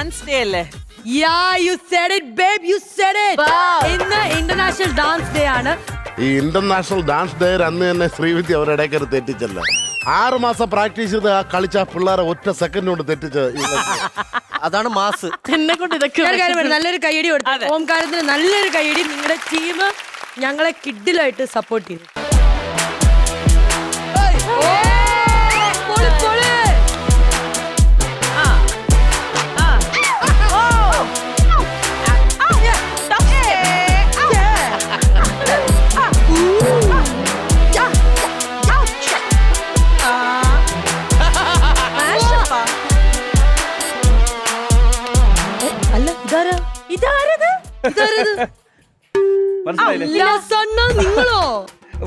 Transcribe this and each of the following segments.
Dance day അല്ലേ? Yeah you said it babe you said it ഇന്ന് international dance day ആണ്. ഈ international dance day അന്ന് തന്നെ ശ്രീവിദ്യ അവരുടെ ഇടയ്ക്ക് തെറ്റിച്ചല്ല? ആറ് മാസം പ്രാക്ടീസ് ചെയ്ത് ആ കളിച്ച പിള്ളേരെ ഒറ്റ സെക്കൻഡ് കൊണ്ട് തെറ്റിച്ച് അതാണ് മാസ്. എന്നെ കൊണ്ട് ഇതൊക്കെ ഒരു കാര്യം നല്ലൊരു കൈയടി കൊടുത്തു. ഓംകാരത്തിന് നല്ലൊരു കൈയടി നിങ്ങളുടെ ടീം ഞങ്ങളെ കിഡിലായിട്ട് സപ്പോർട്ട് ചെയ്തു. മനസ്സിലായില്ലേ? നിങ്ങളോ?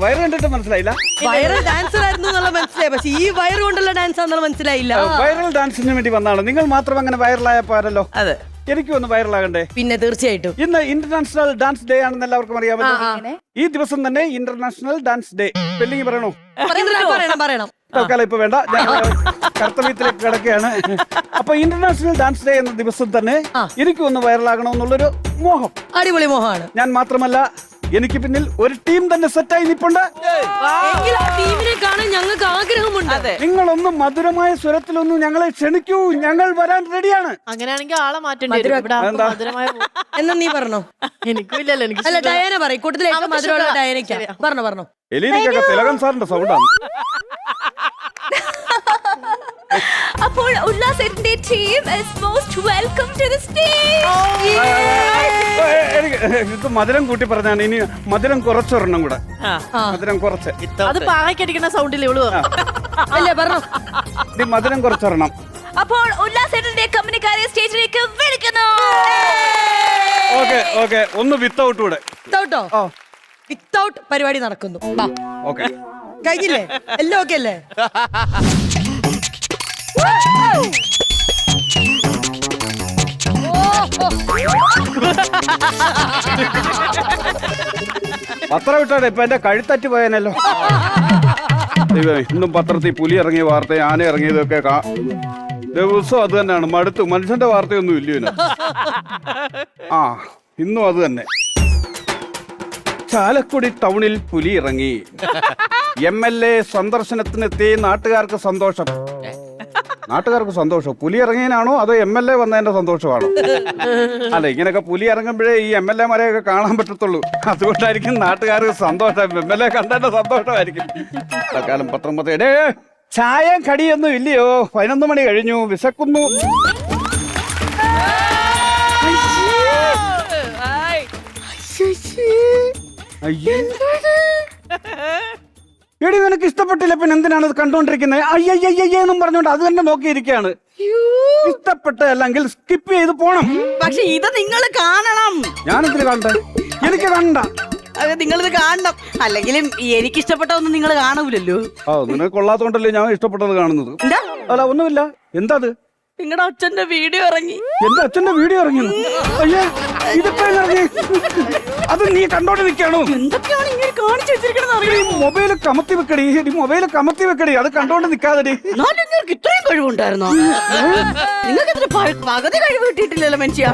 വയറ് കണ്ടിട്ട് മനസ്സിലായില്ല? വൈറൽ ഡാൻസർ ആയിരുന്നു എന്നുള്ള മനസ്സിലായി. പക്ഷെ ഈ വയറ് കൊണ്ടുള്ള ഡാൻസ് ആണെന്നുള്ള മനസ്സിലായില്ല. വൈറൽ ഡാൻസിന് വേണ്ടി വന്നാണോ. നിങ്ങൾ മാത്രം അങ്ങനെ വൈറലായ പോരല്ലോ. അതെ. എനിക്കും ഒന്ന് വൈറലാകണ്ടേ പിന്നെ തീർച്ചയായിട്ടും. ഇന്ന് ഇന്റർനാഷണൽ ഡാൻസ് ഡേ ആണെന്ന് എല്ലാവർക്കും അറിയാമല്ലോ. ഈ ദിവസം തന്നെ ഇന്റർനാഷണൽ ഡാൻസ് ഡേ സ്പെല്ലിംഗ് പറയണോ? പറയണം, പറയണം പറയണം തൽക്കാലം ഇപ്പൊ വേണ്ട. ഞാൻ കർത്തവ്യത്തിലേക്ക് കിടക്കുകയാണ്. അപ്പൊ ഇന്റർനാഷണൽ ഡാൻസ് ഡേ എന്ന ദിവസം തന്നെ എനിക്കും ഒന്ന് വൈറലാകണമെന്നുള്ളൊരു മോഹം. അടിപൊളി മോഹമാണ്. ഞാൻ മാത്രമല്ല എനിക്ക് പിന്നിൽ ഒരു ടീം തന്നെ സെറ്റായി നിപ്പുണ്ട്. എങ്കിൽ ആ ടീമിനെ കാണാൻ ഞങ്ങൾക്ക് ആഗ്രഹമുണ്ട്. അതെ. നിങ്ങളൊന്ന് മധുരമായ സ്വരത്തിലൊന്നും ഞങ്ങളെ ക്ഷണിക്കൂ. ഞങ്ങൾ വരാൻ റെഡിയാണ്. അങ്ങനെയാണെങ്കിൽ ആളെ മാറ്റേണ്ടി വരും. ഇവിടെ ആർക്കും അതെന്താ? മധുരമായ എന്നാ നീ പറഞ്ഞോ? എനിക്കും ഇല്ലല്ലോ എനിക്ക് അല്ല. ഡയാന പറയും. ഏറ്റവും അവൾക്ക് മധുരമുള്ള sugar. ഡയാനയ്ക്കാ. ശരിയാ. പറഞ്ഞോ പറഞ്ഞോ. എലീനക്കൊക്കെ തിലകൻ സാറിന്റെ സൗണ്ടാണ് അപ്പോൾ ഉല്ലാസിന്റെ team is most welcome to the stage മധുരം കൂട്ടി പറഞ്ഞാണ്. ഇനി മധുരം കുറച്ചൊരെണ്ണം കൂടെ. മധുരം കുറച്ച്. അത് പാകിക്കടിക്കുന്ന സൗണ്ടിൽ ഇവൾ. അല്ലേ പറഞ്ഞു? മധുരം കുറച്ചൊരെണ്ണം. അപ്പോൾ ഉല്ലാസത്തിന്റെ കമ്പനിക്കാരെ സ്റ്റേജിലേക്ക് വിളിക്കുന്നു. ഓക്കെ ഓക്കെ ഒന്ന് വിത്തൗട്ട് കൂടെ. വിത്തൗട്ടോ ഓ? വിത്തൗട്ട് പരിപാടി നടക്കുന്നു. വാ. ഓക്കെ കഴിഞ്ഞില്ലേ? എല്ലാം ഓക്കെ അല്ലേ? പത്രം വിട്ടാണ് ഇപ്പൊ എന്റെ കഴുത്തറ്റ് പോയനല്ലോ. ഇന്നും പത്രത്തിൽ പുലി ഇറങ്ങിയ വാർത്ത ആന ഇറങ്ങിയതൊക്കെ ദിവസവും അത് തന്നെയാണ്. മടുത്തു മനുഷ്യന്റെ വാർത്തയൊന്നും ഇല്ല ആ ഇന്നും അത് തന്നെ. ചാലക്കുടി ടൗണിൽ പുലി ഇറങ്ങി. എം എൽ എ സന്ദർശനത്തിനെത്തി നാട്ടുകാർക്ക് സന്തോഷം. നാട്ടുകാർക്ക് സന്തോഷം. പുലി ഇറങ്ങിയതിനാണോ അതോ എം എൽ എ വന്നതിന്റെ സന്തോഷമാണോ? അല്ല ഇങ്ങനെയൊക്കെ പുലി ഇറങ്ങുമ്പോഴേ ഈ എം എൽ എ മാരെയൊക്കെ കാണാൻ പറ്റത്തുള്ളൂ. അതുകൊണ്ടായിരിക്കും നാട്ടുകാർക്ക് സന്തോഷം. എം എൽ എ കണ്ടതിന്റെ സന്തോഷമായിരിക്കും. തൽക്കാലം പത്രം പത്ത്. എടേ ചായ കടിയൊന്നും ഇല്ലയോ? പതിനൊന്ന് മണി കഴിഞ്ഞു. വിശക്കുന്നു. അയ്യേ. എടി നിനക്ക് ഇഷ്ടപ്പെട്ടില്ല പിന്നെ എന്തിനാണ് ഇത് കണ്ടോണ്ടിരിക്കുന്നത് അയ്യയ്യയ്യെന്നും പറഞ്ഞോണ്ട് അത് തന്നെ നോക്കിയിരിക്കുകയാണ് ഇഷ്ടപ്പെട്ടല്ലെങ്കിൽ സ്കിപ്പ് ചെയ്ത് പോണം. പക്ഷെ ഇത് നിങ്ങൾ കാണണം. ഞാനെന്തിനു കാണട്ടെ? എനിക്ക് കണ്ട. അത് നിങ്ങളിത് കാണണം. അല്ലെങ്കിലും എനിക്ക് ഇഷ്ടപ്പെട്ട ഒന്നും നിങ്ങൾ കാണൂലല്ലോ. ആ നിനക്ക് കൊള്ളാത്തോണ്ടല്ലേ ഞാൻ ഇഷ്ടപ്പെട്ടത് കാണുന്നത്? എന്താ? അല്ല ഒന്നുമില്ല. എന്താ അത് നിങ്ങളുടെ അച്ഛന്റെ വീഡിയോ ഇറങ്ങി. എന്റെ അച്ഛന്റെ വീഡിയോ ഇറങ്ങി അയ്യേ ഇതിപ്പോ ഇറങ്ങി? അത് നീ കണ്ടോണ്ട് നിൽക്കാണോ എന്തൊക്കെയാണ് ഇങ്ങനെ കാണിച്ചു വെച്ചിരിക്കണെന്ന് അറിയാം മൊബൈൽ കമത്തി വെക്കടി ഈ മൊബൈൽ കമത്തി വെക്കടി അത് കണ്ടോണ്ട് എന്നാലും നിങ്ങൾക്ക് ഇത്രയും കഴിവുണ്ടായിരുന്നോ? നിങ്ങൾക്ക് ഇത്ര പകുതി കഴിവ് കിട്ടിയിട്ടില്ലല്ലോ മനുഷ്യ.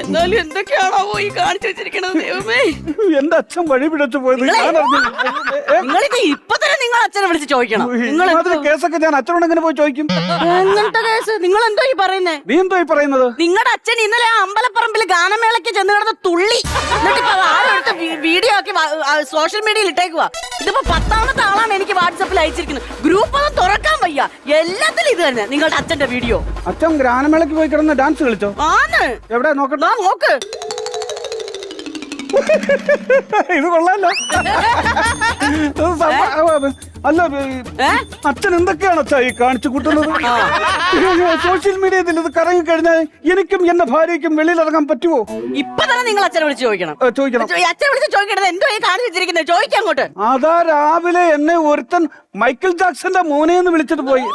എന്നാലും എന്തൊക്കെയാണാവോ ഈ കാണിച്ചു വെച്ചിരിക്കണത് ദൈവമേ? എന്റെ അച്ഛൻ വഴി പിടിച്ചു പോയത് ഞാൻ അറിഞ്ഞില്ല. നിങ്ങളിത് ഇപ്പൊ തന്നെ നിങ്ങൾ അച്ഛനെ വിളിച്ച് ചോദിക്കണം. നിങ്ങൾ ഇമാതിരി കേസൊക്കെ ഞാൻ അച്ഛനോട് എങ്ങനെ പോയി ചോദിക്കും? എന്നിട്ട് കേസ്? നിങ്ങൾ എന്തോ ഈ പറയുന്നേ? നീ എന്തോ ഈ പറയുന്നത്? നിങ്ങളുടെ അച്ഛൻ ഇന്നലെ ആ അമ്പലപ്പറമ്പിൽ ഗാനമേളയ്ക്ക് ചെന്ന് കിടന്ന തുള്ളി. എന്നിട്ട് ഇപ്പൊ ആരെടുത്ത വീഡിയോ ആക്കി സോഷ്യൽ മീഡിയയിൽ ഇട്ടേക്കുവാ. ഇതിപ്പോ പത്താമത്തെ ആളാണ് എനിക്ക് വാട്സപ്പിൽ അയച്ചിരിക്കുന്നത്. ഗ്രൂപ്പ് ഒന്ന് തുറക്കാൻ വയ്യ എല്ലാത്തിലും ഇത് തന്നെ നിങ്ങളുടെ അച്ഛന്റെ വീഡിയോ. അച്ഛൻ ഗ്രാനമേളക്ക് പോയി കിടന്ന് ഡാൻസ് കളിച്ചോ? ആണ്. എവിടെ? നോക്കട്ടെ നോക്ക്. ഇത് കൊള്ളാലോ. അല്ല അച്ഛൻ എന്തൊക്കെയാണ് അച്ഛാ ഈ കാണിച്ചു കൂട്ടുന്നത്? സോഷ്യൽ മീഡിയയിൽ ഇത് കറങ്ങി കഴിഞ്ഞാൽ എനിക്കും എന്റെ ഭാര്യയ്ക്കും വെളിയിൽ ഇറങ്ങാൻ പറ്റുമോ ഇപ്പൊ തന്നെ നിങ്ങൾ അച്ഛനെ വിളിച്ച് ചോദിക്കണം. ചോദിക്കണം. അച്ഛനെ വിളിച്ച് ചോദിക്കണത് എന്തോ ഈ കാണിച്ചു വെച്ചിരിക്കുന്നത്? ചോദിക്കാം അങ്ങോട്ട്. അതാ രാവിലെ എന്നെ ഒരുത്തൻ മൈക്കിൾ ജാക്സന്റെ മോനെ എന്ന് വിളിച്ചിട്ട് പോയി.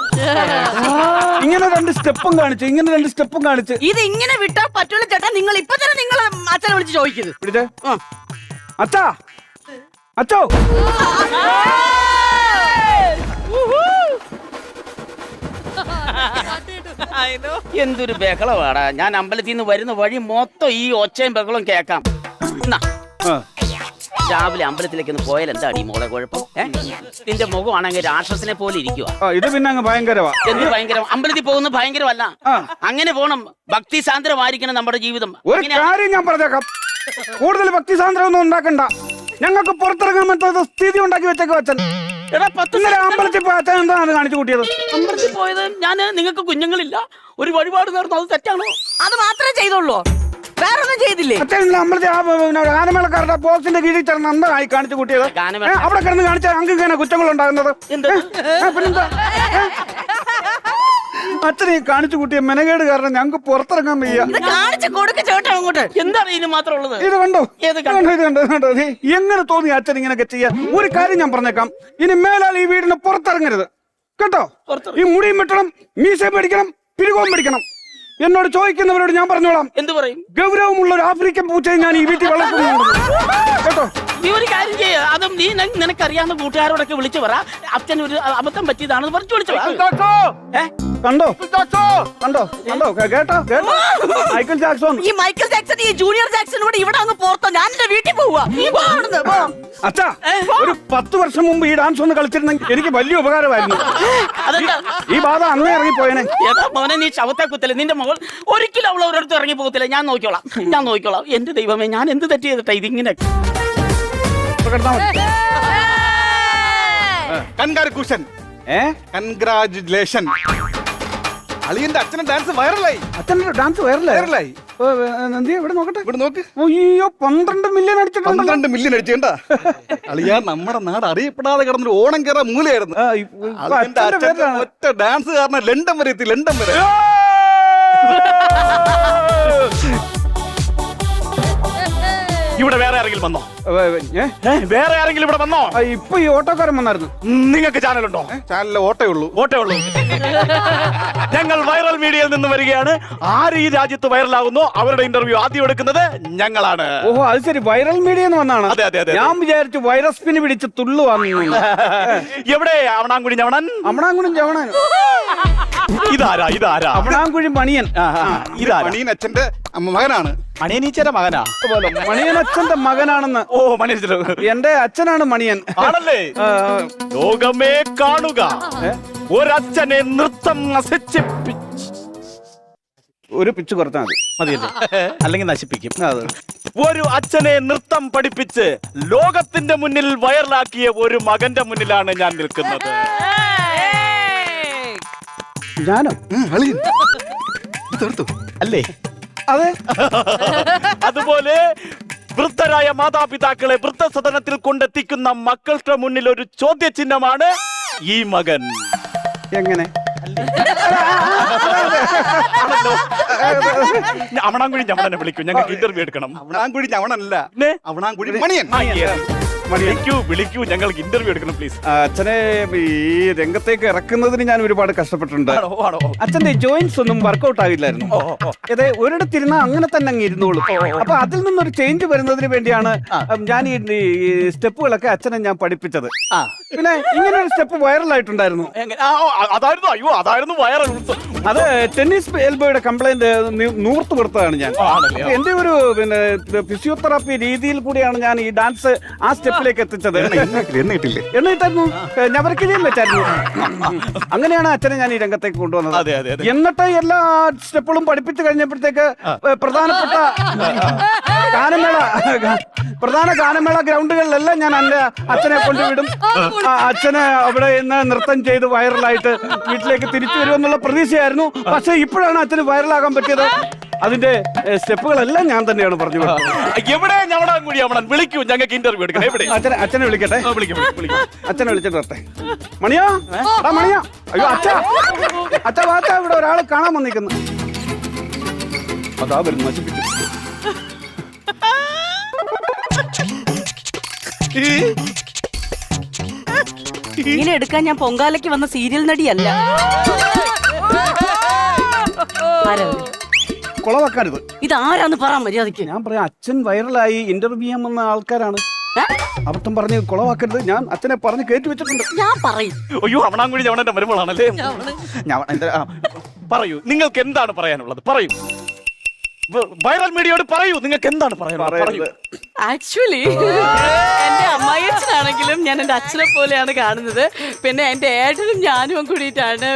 ഇങ്ങനെ രണ്ട് സ്റ്റെപ്പും കാണിച്ചു ഇങ്ങനെ രണ്ട് സ്റ്റെപ്പും കാണിച്ചു. ഇത് ഇങ്ങനെ വിട്ടാ പറ്റുള്ള ചേട്ടാ. നിങ്ങൾ ഇപ്പൊ തന്നെ നിങ്ങൾ അച്ഛനെ വിളിച്ച് ചോദിക്കുന്നത് അച്ഛോ. അച്ഛാ. എന്തൊരു ബഹളമാടാ ഞാൻ അമ്പലത്തിൽ നിന്ന് വരുന്ന വഴി മൊത്തം ഈ ഒച്ചയും ബഹളവും കേക്കാം. രാവിലെ അമ്പലത്തിലേക്ക് ഒന്ന് പോയാൽ എന്താ ഈ മോളെ കുഴപ്പം? നിന്റെ മുഖമാണെങ്കിൽ രാക്ഷസിനെ പോലെ ഇരിക്കുക ഇത് പിന്നെ അങ്ങ് ഭയങ്കരവാ. എന്ത് ഭയങ്കരം? അമ്പലത്തിൽ പോകുന്നത് ഭയങ്കരമല്ല. അങ്ങനെ പോണം. ഭക്തി സാന്ദ്രമായിരിക്കണം നമ്മുടെ ജീവിതം. ഒരു കാര്യം ഞാൻ പറഞ്ഞേക്കാം. കൂടുതൽ ഭക്തി ഒന്നും ഉണ്ടാക്കണ്ട. ഞങ്ങൾക്ക് പുറത്തിറങ്ങാൻ പറ്റാത്ത സ്ഥിതി ഉണ്ടാക്കി വെച്ചേക്കും അച്ഛൻ. എടാ പത്ത് ഇന്നലെ അമ്പലത്തിൽ പോയി എന്താണ് കാണിച്ചു കൂട്ടിയത്? അമ്പലത്തിൽ പോയത് ഞാൻ നിങ്ങൾക്ക് കുഞ്ഞുങ്ങളില്ല. ഒരു വഴിപാട് നേർന്നു അത് തെറ്റാണോ? അത് മാത്രമേ ചെയ്തോളൂ വേറൊന്നും ചെയ്തില്ലേ? അച്ഛൻ ഇന്നലെ അമ്പലത്തിൽ ആ ഗാനമേളക്കാരുടെ ബോക്സിന്റെ കീഴിൽ ചേർന്ന് എന്തായി കാണിച്ചു കൂട്ടിയത്. ഗാനമേള- അവിടെ കിടന്ന് കാണിച്ചാൽ ഞങ്ങൾക്ക് ഇങ്ങനെ കുറ്റങ്ങൾ ഉണ്ടാകുന്നത് പിന്നെന്താ? അച്ഛനെ ഈ കാണിച്ചു കൂട്ടിയ മെനകേട് കാരണം ഞങ്ങൾക്ക് പുറത്തിറങ്ങാൻ വയ്യ. ഇത് കാണിച്ച് കൊടുക്ക ചേട്ടാ അങ്ങോട്ട്. എന്താണ് ഇതിന് മാത്രം ഉള്ളത് ഇത് കണ്ടോ? ഏത് ഇത് കണ്ടോ ഇത് കണ്ടോ ഇത് കണ്ടോ? ദേ, എങ്ങനെ തോന്നി അച്ഛൻ ഇങ്ങനെയൊക്കെ ചെയ്യാൻ? ഒരു കാര്യം ഞാൻ പറഞ്ഞേക്കാം. ഇനി മേലാൽ ഈ വീടിന് പുറത്തിറങ്ങരുത്. കേട്ടോ? ഈ മുടിയും വെട്ടണം മീശ പിടിക്കണം പിരികവും പിടിക്കണം എന്നോട് ചോദിക്കുന്നവരോട് ഞാൻ പറഞ്ഞോളാം. എന്ത് പറയും? ഗൗരവമുള്ള ഒരു ആഫ്രിക്കൻ പൂച്ചയെ ഞാൻ ഈ വീട്ടിൽ വളർത്തുന്നുണ്ട്. കേട്ടോ? നീ ഒരു കാര്യം ചെയ്യ. അതും നീ ന- നിനക്കറിയാവുന്ന കൂട്ടുകാരോടൊക്കെ വിളിച്ചു പറ. അച്ഛൻ ഒരു അബദ്ധം പറ്റിയതാണെന്ന് പറഞ്ഞു വിളിച്ചു പറ. ഏ? കണ്ടോ? കണ്ടോ? കണ്ടോ? കേട്ടോ? കേട്ടോ? മൈക്കിൾ ജാക്സൺ ഈ മൈക്കൽ ജാക്സൺ ഈ ജൂനിയർ ജാക്സൺ കൂടെ ഇവിടെ അങ്ങ് പോർത്തോ. ഞാൻ എന്റെ വീട്ടിൽ പോവാ. അച്ഛാ ഒരു പത്ത് വർഷം മുമ്പ് ഈ ഡാൻസ് ഒന്ന് കളിച്ചിരുന്നെങ്കിൽ എനിക്ക് വലിയ ഉപകാരമായിരുന്നു. അതെന്താ? ഈ ബാധ അന്നേ ഇറങ്ങി പോയനെ. മോനെ നീ ശവത്തെ കുത്തില്ല നിന്റെ മകൾ ഒരിക്കലും അവൾ ഒരിടത്ത് ഇറങ്ങി പോകത്തില്ല. ഞാൻ നോക്കിക്കോളാം. ഞാൻ നോക്കിക്കോളാം. എന്റെ ദൈവമേ ഞാൻ എന്ത് തെറ്റ് ചെയ്തിട്ടാ ഇതിങ്ങനെ കൺഗാർ കുഷൻ ഏഹ് കൺഗ്രാജുലേഷൻ. അളിയന്റെ അച്ഛന്റെ ഡാൻസ് വൈറലായി അച്ഛന്റെ ഡാൻസ് വൈറലായി വൈറലായി എന്തിയാ ഇവിടെ നോക്കട്ടെ. ഇവിടെ നോക്ക്. അയ്യോ പന്ത്രണ്ട് മില്യൺ അടിച്ചിട്ടുണ്ട് പന്ത്രണ്ട് മില്യൺ അടിച്ചേണ്ട അളിയ നമ്മുടെ നാട് അറിയപ്പെടാതെ കിടന്നൊരു ഓണം കയറാൻ മൂലയായിരുന്നു. ആ, ഇപ്പൊ- ഇപ്പൊ അളിയന്റെ അച്ഛന്റെ അച്ഛന്റെ പേരിലാണ്. ഒറ്റ ഡാൻസ് കാരണം ലണ്ടൻ വരെ എത്തി ലണ്ടൻ വരെ. ആരെങ്കിലും വന്നോ? ഏ, വേറെ ആരെങ്കിലും ഇവിടെ വന്നോ? ഇപ്പൊ ഈ ഓട്ടോക്കാരൻ വന്നായിരുന്നു. നിങ്ങൾക്ക് ചാനലുണ്ടോ? ചാനലിലെ ഓട്ടേ ഉള്ളൂ. ഓട്ടേ ഉള്ളൂ. ഞങ്ങൾ വൈറൽ മീഡിയയിൽ നിന്ന് വരികയാണ്. ആര് ഈ രാജ്യത്ത് വൈറലാകുന്നോ? അവരുടെ ഇന്റർവ്യൂ ആദ്യം എടുക്കുന്നത് ഞങ്ങളാണ്. ഓഹോ അത് ശരി. വൈറൽ മീഡിയ എന്ന് വന്നാണ് അതെ, അതെ. ഞാൻ വിചാരിച്ചു വൈറസ് പിന് പിടിച്ച് തുള്ളു വന്നു എവിടെ? അവണാങ്കുടി ഞവണൻ? അമണാങ്കുഴി ചവണൻ ഇതാരാ? ഇതാരാ? അമണാങ്കുഴി മണിയൻ. ആ, ഇതാരാ? മണിയൻ അച്ഛന്റെ അമ്മ മകനാണ്. മണിയനീച്ചയുടെ മകനാ? പോലെ മണിയൻ അച്ഛന്റെ മകനാണെന്ന്. ഓ മണിയൻ എന്റെ അച്ഛനാണ് മണിയൻ. ആണല്ലേ? ലോകമേ കാണുക. ഒരച്ഛനെ നൃത്തം നശിച്ചിപ്പി ഒരു പിച്ച് കുറച്ചാൽ മതി. മതിയല്ലേ? അല്ലെങ്കിൽ നശിപ്പിക്കും. അതെ. ഒരു അച്ഛനെ നൃത്തം പഠിപ്പിച്ച് ലോകത്തിന്റെ മുന്നിൽ വൈറലാക്കിയ ഒരു മകന്റെ മുന്നിലാണ് ഞാൻ നിൽക്കുന്നത്. ഞാനോ? അല്ലേ? അതെ. അതുപോലെ വൃദ്ധരായ മാതാപിതാക്കളെ വൃദ്ധസദനത്തിൽ കൊണ്ടെത്തിക്കുന്ന മക്കളുടെ മുന്നിൽ ഒരു ചോദ്യചിഹ്നമാണ് ഈ മകൻ. എങ്ങനെ? അമണാങ്കുഴി ഞമ്മളെ വിളിക്കും. ഞങ്ങൾക്ക് ഇന്റർവ്യൂ എടുക്കണം. അവണാങ്കുഴി ഞവണല്ല? അവണാങ്കുഴി മണിയൻ. വിളിക്കൂ വിളിക്കൂ. ഞങ്ങൾക്ക് ഇന്റർവ്യൂ എടുക്കണം പ്ലീസ് അച്ഛനെ ഈ രംഗത്തേക്ക് ഇറക്കുന്നതിന് ഞാൻ ഒരുപാട് കഷ്ടപ്പെട്ടിട്ടുണ്ട്. അച്ഛന്റെ ജോയിന്റ്സ് ഒന്നും വർക്കൗട്ട് ആകില്ലായിരുന്നു. അതെ ഒരിടത്തിരുന്ന അങ്ങനെ തന്നെ അങ്ങ് ഇരുന്നോളൂ. അപ്പൊ അതിൽ നിന്നൊരു ചേഞ്ച് വരുന്നതിന് വേണ്ടിയാണ് ഞാൻ ഈ സ്റ്റെപ്പുകളൊക്കെ അച്ഛനെ ഞാൻ പഠിപ്പിച്ചത്. പിന്നെ ഇങ്ങനെ ഒരു സ്റ്റെപ്പ് വൈറൽ ആയിട്ടുണ്ടായിരുന്നു. ആ, അതായിരുന്നു അയ്യോ അതായിരുന്നു വൈറൽ അത് ടെന്നീസ് എൽബോയുടെ കംപ്ലൈന്റ് നൂർത്ത് കൊടുത്തതാണ് ഞാൻ? എന്റെ ഒരു പിന്നെ ഫിസിയോതെറാപ്പി രീതിയിൽ കൂടിയാണ് ഞാൻ ഈ ഡാൻസ് ആ സ്റ്റെപ്പിലേക്ക് എത്തിച്ചത്? എണ്ണ കിട്ടില്ലേ എന്നിട്ടായിരുന്നു ഞവരക്കിഴിയും വെച്ചായിരുന്നു. അങ്ങനെയാണ് അച്ഛനെ ഞാൻ ഈ രംഗത്തേക്ക് കൊണ്ടുവന്നത്. എന്നിട്ട് എല്ലാ സ്റ്റെപ്പുകളും പഠിപ്പിച്ചു കഴിഞ്ഞപ്പോഴത്തേക്ക് പ്രധാനപ്പെട്ട ഗാനമേള പ്രധാന ഗാനമേള ഗ്രൗണ്ടുകളിലെല്ലാം ഞാൻ എന്റെ അച്ഛനെ കൊണ്ടുവിടും അച്ഛനെ അവിടെ ഇന്ന് നൃത്തം ചെയ്ത് വൈറലായിട്ട് വീട്ടിലേക്ക് തിരിച്ചു വരുമെന്നുള്ള പ്രതീക്ഷയായിരുന്നു. പക്ഷെ ഇപ്പോഴാണ് അച്ഛന് വൈറലാകാൻ പറ്റിയത്. അതിന്റെ സ്റ്റെപ്പുകളെല്ലാം ഞാൻ തന്നെയാണ് പറഞ്ഞു കൊടുത്തത്. എവിടെ? കൂടി അവിടെ വിളിക്കൂ. ഞങ്ങൾക്ക് ഇന്റർവ്യൂ എടുക്കണം. എവിടെ? അച്ഛനെ അച്ഛനെ വിളിക്കട്ടെ. ആ, വിളിക്കും വിളിക്കും, വിളിക്കും. അച്ഛനെ വിളിച്ചിട്ട് വരട്ടെ. മണിയോ? ആ മണിയാ? അയ്യോ അച്ഛ. അച്ഛ വാച്ച ഇവിടെ ഒരാൾ കാണാൻ വന്നിരിക്കുന്നു. അതാ വരുന്നു നശിപ്പിച്ചു. ഇങ്ങനെ എടുക്കാൻ ഞാൻ പൊങ്കാലയ്ക്ക് വന്ന സീരിയൽ നടിയല്ല? കുളവാക്കരുത് ഇത് ആരാന്ന് പറയാൻ മര്യാദയ്ക്ക്? ഞാൻ പറയാം അച്ഛൻ വൈറലായി ഇന്റർവ്യൂ ചെയ്യാൻ വന്ന ആൾക്കാരാണ്? അബദ്ധം പറഞ്ഞ് കുളവാക്കരുത്. ഞാൻ അച്ഛനെ പറഞ്ഞ് കയറ്റി വെച്ചിട്ടുണ്ട്. ഞാൻ പറയും. അയ്യോ അവണാങ്കുഴി എന്താ ആ, പറയൂ. നിങ്ങൾക്ക് എന്താണ് പറയാനുള്ളത്? പറയൂ. വൈറൽ മീഡിയയോട് പറയൂ. നിങ്ങൾക്ക് എന്താണ് പറയുന്നത് പറയൂ. ആക്ച്വലി എന്റെ അമ്മായിയച്ഛനാണെങ്കിലും ഞാൻ എന്റെ അച്ഛനെ പോലെയാണ് കാണുന്നത്. പിന്നെ എന്റെ ഏട്ടനും ഞാനും കൂടിയിട്ടാണ്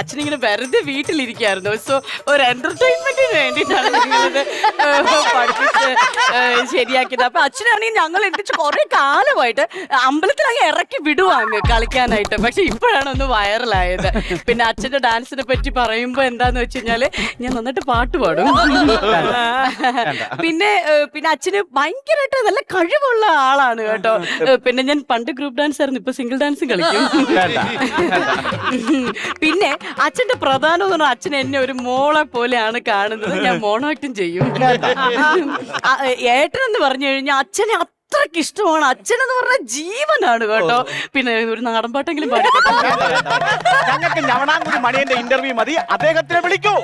അച്ഛനിങ്ങനെ വെറുതെ വീട്ടിലിരിക്കായിരുന്നു. സോ ഒരു എന്റർടൈൻമെന്റിന് വേണ്ടിയിട്ടാണ് പഠിപ്പിച്ച് ശരിയാക്കിയത്. അപ്പൊ അച്ഛനാണെങ്കിൽ ഞങ്ങൾ എത്തിച്ച് കുറെ കാലമായിട്ട് അമ്പലത്തിൽ അങ്ങ് ഇറക്കി വിടുവാങ്ങ് കളിക്കാനായിട്ട്. പക്ഷെ ഇപ്പോഴാണ് ഒന്ന് വൈറലായത്. പിന്നെ അച്ഛന്റെ ഡാൻസിനെ പറ്റി പറയുമ്പോ എന്താന്ന് വെച്ച് കഴിഞ്ഞാൽ ഞാൻ നന്നായിട്ട് പാട്ട് പാടും. പിന്നെ പിന്നെ അച്ഛന് ഭയങ്കരമായിട്ട് നല്ല കഴിവുള്ള ആളാണ് കേട്ടോ. പിന്നെ ഞാൻ പണ്ട് ഗ്രൂപ്പ് ഡാൻസ് ആയിരുന്നു ഇപ്പൊ സിംഗിൾ ഡാൻസും കളിക്കും. പിന്നെ അച്ഛന്റെ പ്രധാനം എന്ന് പറഞ്ഞാൽ അച്ഛൻ എന്നെ ഒരു മോളെ പോലെയാണ് കാണുന്നത്. ഞാൻ മോണോട്ടും ചെയ്യും. ഏട്ടൻ എന്ന് പറഞ്ഞു കഴിഞ്ഞാൽ അച്ഛനെ അത്രയ്ക്ക് ഇഷ്ടമാണ്. അച്ഛൻ എന്ന് പറഞ്ഞ ജീവനാണ് കേട്ടോ. പിന്നെ ഒരു നാടൻ പാട്ടെങ്കിലും പാടിക്കോട്ടെ ഞങ്ങൾക്ക് ഞവണാങ്കുടി മണിയന്റെ ഇന്റർവ്യൂ മതി. അദ്ദേഹത്തിനെ വിളിക്കൂ.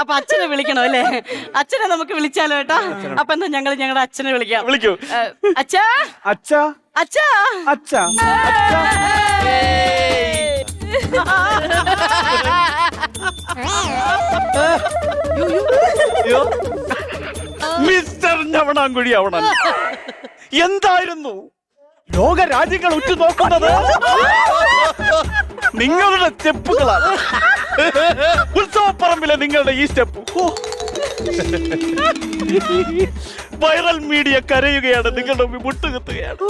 അപ്പൊ അച്ഛനെ വിളിക്കണോ അല്ലേ? അച്ഛനെ നമുക്ക് വിളിച്ചാലോ കേട്ടോ? അപ്പൊ എന്താ ഞങ്ങൾ ഞങ്ങളുടെ അച്ഛനെ വിളിക്കാം. വിളിക്കൂ. അച്ഛാ? അച്ഛാ? അച്ഛാ? അച്ഛാ. അച്ഛാ മിസ്റ്റർ ഞവണാങ്കുഴി അവണൻ. എന്തായിരുന്നു? ലോക രാജ്യങ്ങൾ ഉറ്റുനോക്കുന്നത് നിങ്ങളുടെ സ്റ്റെപ്പുകളാണ്. ഉത്സവപ്പറമ്പിലെ നിങ്ങളുടെ ഈ സ്റ്റെപ്പ്. വൈറൽ മീഡിയ കരയുകയാണ് നിങ്ങളുടെ മുട്ടുകുത്തുകയാണ്.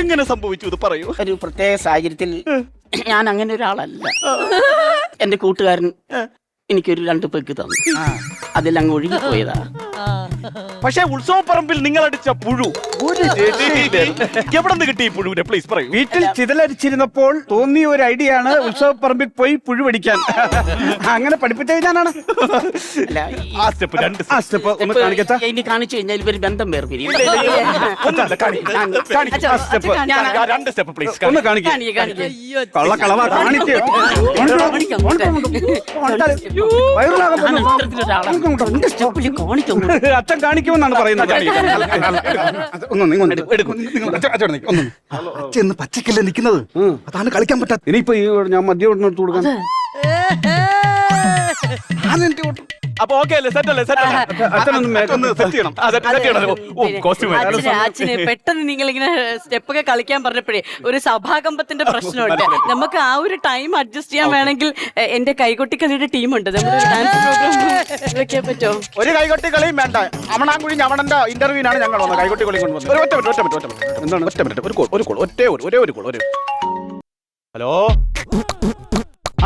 എങ്ങനെ സംഭവിച്ചു ഇത് പറയൂ? ഒരു പ്രത്യേക സാഹചര്യത്തിൽ ഞാൻ അങ്ങനെ ഒരാളല്ല. എന്റെ കൂട്ടുകാരൻ എനിക്കൊരു രണ്ട് പെഗ് തന്നു. അതിലങ്ങ് ഒഴുകിപ്പോയതാ. പക്ഷേ ഉത്സവപ്പറമ്പിൽ നിങ്ങൾ അടിച്ച പുഴു ഒരു രക്ഷയില്ലായിരുന്നു. എവിടെ നിന്ന് കിട്ടി ഈ പുഴുവിനെ? പ്ലീസ് പറയൂ. വീട്ടിൽ ചിതലരിച്ചിരുന്നപ്പോൾ തോന്നിയ ഒരു ഐഡിയ ആണ് ഉത്സവപ്പറമ്പിൽ പോയി പുഴു പിടിക്കാൻ. അങ്ങനെ പഠിപ്പിച്ച ഞാനാണ് അല്ല ഈ ആ സ്റ്റെപ്പ് രണ്ട് ആ സ്റ്റെപ്പ് ഒന്ന് കാണിക്കത്ത. ഇനി കാണിച്ചു കഴിഞ്ഞാൽ ഇവർ ബന്ധം വേർപിരിയും. ഒന്നുമില്ല, കാണി. കാണി. അച്ഛാ, ആ step. അച്ഛാ, ഞാൻ കാണിക്കാം. ആ രണ്ട് സ്റ്റെപ്പ് പ്ലീസ് ഒന്ന് കാണിക്ക. കാണിക്ക്, കാണിക്ക്. കള്ളക്കളവാ കാണിക്ക്. കാണിക്കാം, വയറിലാകാൻ ഞാൻ പോകുന്ന ഇത്തരത്തിലൊരാളാണ്. എന്റെ സ്റ്റെപ്പിൽ കാണിക്കുന്നു അച്ഛൻ കാണിക്കുമെന്നാണ് പറയുന്നത്. ഒന്ന് പച്ചക്കല്ലേ നിൽക്കുന്നത്. അതാണ് കളിക്കാൻ പറ്റാത്ത ഇനിയിപ്പോ ഞാൻ മദ്യം എടുത്ത് കൊടുക്കാൻ അപ്പൊ ഓക്കെ അല്ലേ? സെറ്റ് അല്ലേ? സെറ്റ് ഒന്ന് സെറ്റ് ചെയ്യണം. ആ സെറ്റ് സെറ്റ് ചെയ്യണം. കോസ്റ്റ്യൂം അച്ഛന് അച്ഛന് പെട്ടെന്ന് നിങ്ങൾ ഇങ്ങനെ സ്റ്റെപ്പൊക്കെ കളിക്കാൻ പറഞ്ഞപ്പോഴേ ഒരു സഭാകമ്പത്തിന്റെ പ്രശ്നമുണ്ട്. നമുക്ക് ആ ഒരു ടൈം അഡ്ജസ്റ്റ് ചെയ്യാൻ വേണമെങ്കിൽ എന്റെ കൈകൊട്ടിക്കളിയുടെ ടീമുണ്ട് നമ്മുടെ ഡാൻസ് പ്രോഗ്രാം വെക്കാൻ പറ്റുമോ? ഒരു കൈകൊട്ടി കളിയും വേണ്ട. അവണാങ്കുഴി ഞവണന്റെ ഇന്റർവ്യൂവിനാണ് ഞങ്ങൾ വന്നത്. കൈകൊട്ടി കളി കൊണ്ടുവന്നത്. ഒരു ഒറ്റ മിനിറ്റ് ഒറ്റ മിനിറ്റ് ഒറ്റ മിനിറ്റ്. എന്താണ്? ഒറ്റ മിനിറ്റ്. ഒരു കോൾ ഒരു കോൾ ഒറ്റ ഒരു ഒരേ ഒരു കോൾ ഒരു. ഹലോ?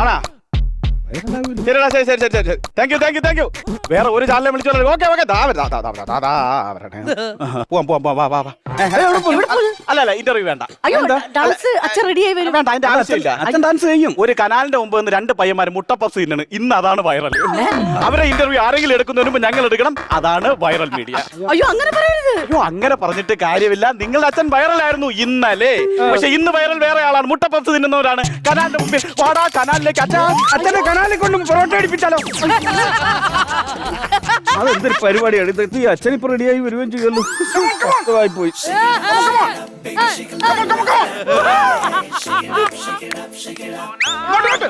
ആണാ? ശരിടാ ശരി ശരി ശരി ശരി. Thank you thank you thank you വേറെ ഒരു ചാനലിനെ വിളിച്ചോളൂ. ഓക്കെ ഓക്കെ ദാ വരാം, ദാ, ദാ, ദാ, ദാ, വരട്ടെ. പോവാം പോവാം പോവാം വാ വാ വാ? അല്ല അല്ല ഇന്റർവ്യൂ വേണ്ട. അയ്യോ ഡാൻസ് അച്ഛൻ റെഡിയായി വരും. വേണ്ട അതിന്റെ ആവശ്യമില്ല. അച്ഛൻ ഡാൻസ് ചെയ്യും. ഒരു കനാലിന്റെ മുമ്പ് നിന്ന് രണ്ട് പയ്യന്മാർ മുട്ടപ്പസ് തിന്നാണ് ഇന്ന് അതാണ് വൈറൽ അവരെ ഇന്റർവ്യൂ ആരെങ്കിലും എടുക്കുന്നതിന് മുമ്പ് ഞങ്ങൾ എടുക്കണം. അതാണ് വൈറൽ മീഡിയ അയ്യോ അങ്ങനെ പറയരുത്. അയ്യോ അങ്ങനെ പറഞ്ഞിട്ട് കാര്യമില്ല. നിങ്ങളുടെ അച്ഛൻ വൈറൽ ആയിരുന്നു ഇന്നലെ. പക്ഷെ ഇന്ന് വൈറൽ വേറെ ആളാണ്. മുട്ടപ്പസ് തിന്നുന്നവരാണ് കനാലിന്റെ മുമ്പിൽ വാടാ കനാലിലേക്ക് അച്ഛാ അച്ഛനെ കനാലിൽ കൊണ്ടും പൊറോട്ട അടിപ്പിച്ചാലോ? അതെന്തൊരു പരിപാടിയാണ്? ഇതൊക്കെ ഈ അച്ഛൻ ഇപ്പൊ റെഡിയായി വരുവേം ചെയ്യുമല്ലോ കഷ്ടമായി പോയി. ഇവിടെ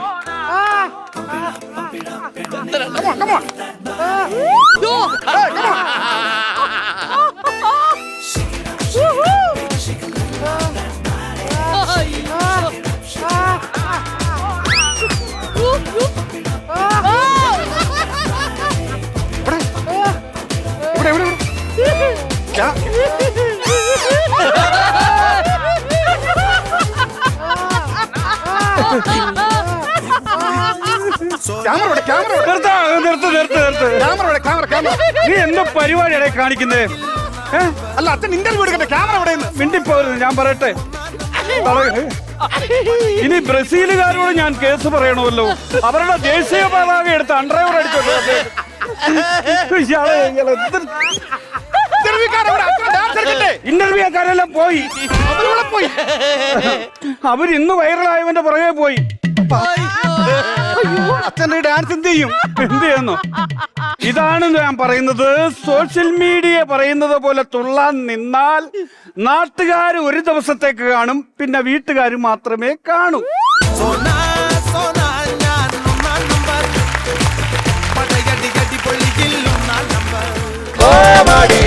ഞാ- ക്യാമറ ഇവിടെ, ക്യാമറ ഇവിടെ. നിർത്ത നിർത്ത് നിർത്ത് നിർത്ത്. ക്യാമറ ഇവിടെ, ക്യാമറ ക്യാമറ. നീ എന്തോ പരിപാടിയാണ് കാണിക്കുന്നത് ഏ? അല്ല അച്ഛൻ ഇന്റർവ്യൂ എടുക്കട്ടെ ക്യാമറ ഇവിടെ നിന്ന്. മിണ്ടിപ്പോരുന്നു ഞാൻ പറയട്ടെ. പറയ്. ഇനി ബ്രസീലുകാരോട് ഞാൻ കേസ് പറയണമല്ലോ. അവരുടെ ദേശീയ പതാക എടുത്ത് അൺഡ്രൈവർ അടിച്ചോട്ടെ ഇയാളെ ഇയാളെ എന്തൊരു- ഇന്റർവ്യൂക്കാരെല്ലാം പോയി. പോയി. അവരിന്ന് വൈറലായവന്റെ പുറകെ പോയി. അച്ഛന്റെ ഡാൻസ് എന്ത് ചെയ്യും? എന്ത് ചെയ്യുന്നു? ഇതാണ് ഞാൻ പറയുന്നത്. സോഷ്യൽ മീഡിയ പറയുന്നത് പോലെ തുള്ളാൻ നിന്നാൽ നാട്ടുകാർ ഒരു ദിവസത്തേക്ക് കാണും. പിന്നെ വീട്ടുകാർ മാത്രമേ കാണൂ. ഓ മടി